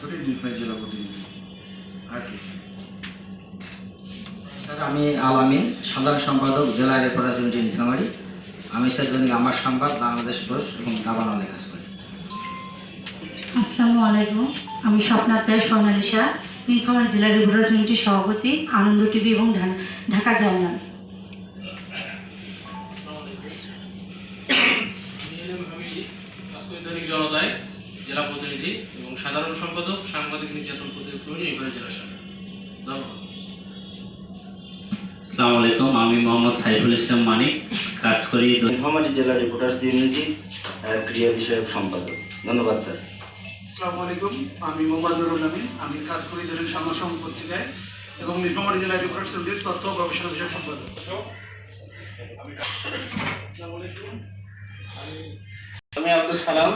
করি নীলফামারী জেলা প্রতিনিধি আর কি। স্যার আমি আলামিন সাধারণ সম্পাদক জেলা রিপ্রেজেন্টেটিভ নীলফামারী আমি স্যার দৈনিক আমার সংবাদ বাংলাদেশ ঘোষ এবং দাবানলে কাজ করি। আসসালামু আলাইকুম। আমি স্বপ্না আক্তার স্বর্ণালিসা নীলফামারী জেলা রিপোর্টার ইউনিটির সভাপতি আনন্দ টিভি এবং ঢাকা জার্নাল জনতায় জেলা প্রতিনিধি। সাধারণ সম্পাদক সাংবাদিক নির্যাতন প্রতিরোধ নির্ভর জেলা শাখা ধন্যবাদ। আসসালামু আলাইকুম আমি মোহাম্মদ সাইফুল ইসলাম মানিক কাজ করি নীলফামারী জেলা রিপোর্টার্স ইউনিটি ক্রিয়া বিষয়ক সম্পাদক। ধন্যবাদ স্যার। আসসালামু আলাইকুম আমি মোহাম্মদ নুরুল আমিন আমি কাজ করি দৈনিক পত্রিকায় এবং নীলফামারী জেলা রিপোর্টার সমিতির তথ্য ও গবেষণা বিষয়ক সম্পাদক। আমি আব্দুল সালাম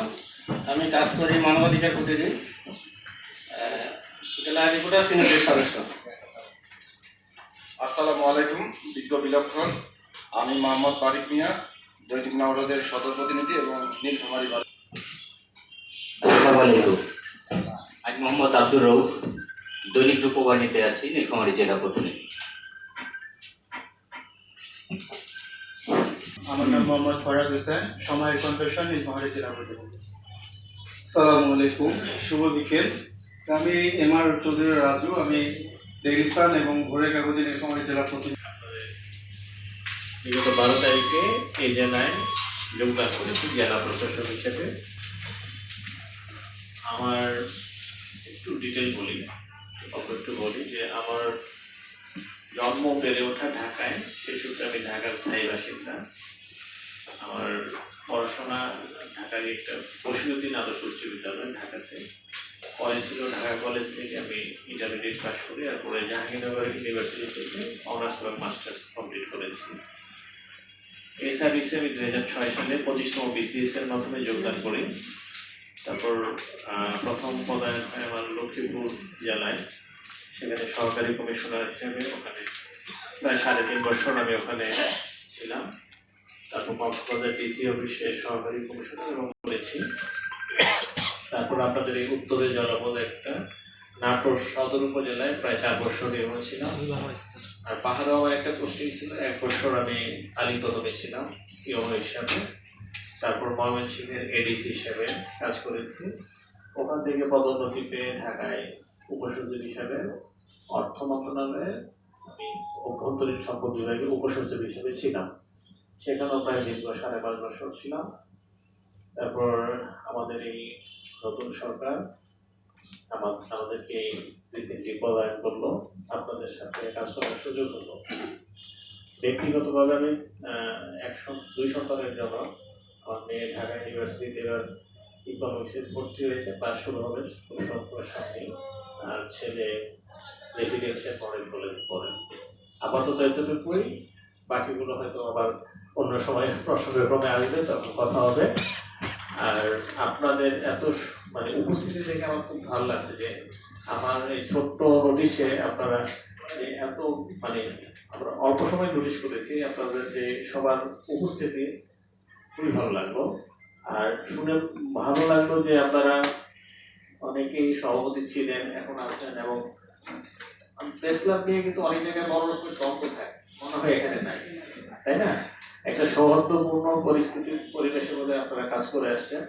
আমি কাজ করি মানবাধিকার প্রতিদিন। আহ, জেলা রিপোর্টার সিনিয়র সদস্য। আসসালামু আলাইকুম বিজ্ঞ বিলক্ষণ। আমি মোহাম্মদ বারিক মিয়া দৈনিক নবরোধের সদর প্রতিনিধি এবং নীলফামারী আসসালামু আলাইকুম। আমি মোহাম্মদ আব্দুর রৌফ দৈনিক রূপবাণীতে আছি নীলফামারী জেলা প্রতিনিধি। আমার নাম মোহাম্মদ ফরাদ হোসেন সময়ের কনভেনশন নীলফামারী জেলা প্রতিনিধি। সালামু আলাইকুম, শুভ বিকেল। আমি এম আর চৌধুরী রাজু, আমি রেগিস্তান এবং ভোরের কাগজে নীলফামারী জেলা প্রতিনিধি। বিগত বারো তারিখে এই জেলায় যোগদান করেছি, জেলা প্রশাসক হিসেবে। আমার একটু ডিটেল বলি একটু বলি যে আমার জন্ম বেড়ে ওঠা ঢাকায়, সে সূত্রে আমি ঢাকার স্থায়ী বাসিন্দা। আমার পড়াশোনা ঢাকার একটা বসিরুদ্দিন আদর্শ উচ্চ বিদ্যালয় ঢাকাতে। কলেজ ছিল ঢাকা কলেজ থেকে আমি ইন্টারমিডিয়েট পাস করি আর পরে জাহাঙ্গীরনগর ইউনিভার্সিটি থেকে অনার্স এবং মাস্টার্স কমপ্লিট করেছি। এই সার্ভিসে আমি দু হাজার ছয় সালে পঁচিশতম বিসিএস এর মাধ্যমে যোগদান করি। তারপর প্রথম পদায়ন হয় আমার লক্ষ্মীপুর জেলায়। সেখানে সহকারী কমিশনার হিসেবে ওখানে প্রায় সাড়ে তিন বছর আমি ওখানে ছিলাম। তারপর কক্সবাজার ডিসি অফিসে সহকারী কমিশনার করেছি তারপর আপনাদের এই উত্তরে জনপদ একটা, নাটোর সদর উপজেলায় প্রায় চার বছর নির্মাণ ছিলাম। আর পাহাড়াও একটা পোস্টিং ছিল, এক বছর আমি আলিপ্রথমে ছিলাম ইয়নো হিসাবে। তারপর ময়মনসিংহের এডিসি হিসেবে কাজ করেছি। ওখান থেকে পদোন্নতি পেয়ে ঢাকায় উপসচিব হিসাবে, অর্থ মন্ত্রণালয়ে আমি অভ্যন্তরীণ সম্পদ বিভাগে উপসচিব হিসেবে ছিলাম। সেখানেও প্রায় দীর্ঘ সাড়ে পাঁচ বছর ছিলাম। তারপর আমাদের এই নতুন সরকার আমাদেরকে রিসেন্টলি প্রদান করল, আপনাদের সাথে কাজ করার সুযোগ হলো। ব্যক্তিগতভাবে আমি এক দুই সন্তানের জন্য আমার মেয়ে ঢাকা ইউনিভার্সিটিতে এবার ইকোনমিক্সে ভর্তি হয়েছে ক্লাস শুরু হবে সপ্তাহ সামনে আর ছেলে রেসিডেন্সিয়াল মডেল কলেজ পড়ে। আপাতত এতটুকুই। বাকিগুলো হয়তো আবার অন্য সময় প্রসঙ্গে ক্রমে আসবে তখন কথা হবে। আর আপনাদের এত মানে উপস্থিতি দেখে আমার খুব ভালো লাগছে যে আমার এই ছোট্ট নোটিশে আপনারা এত মানে আমরা অল্প সময় নোটিশ করেছি, আপনাদের যে সবার উপস্থিতি খুবই ভালো লাগল। আর শুনে ভালো লাগল যে আপনারা অনেকেই সভাপতি ছিলেন, এখন আছেন এবং প্রেস ক্লাব নিয়ে কিন্তু অনেক জায়গায় বড় রকমের দ্বন্দ্ব থাকে। মনে হয় এখানে নাই। তাই না? একটা সৌহার্দ্যপূর্ণ পরিস্থিতির পরিবেশে বলে আপনারা কাজ করে আসছেন।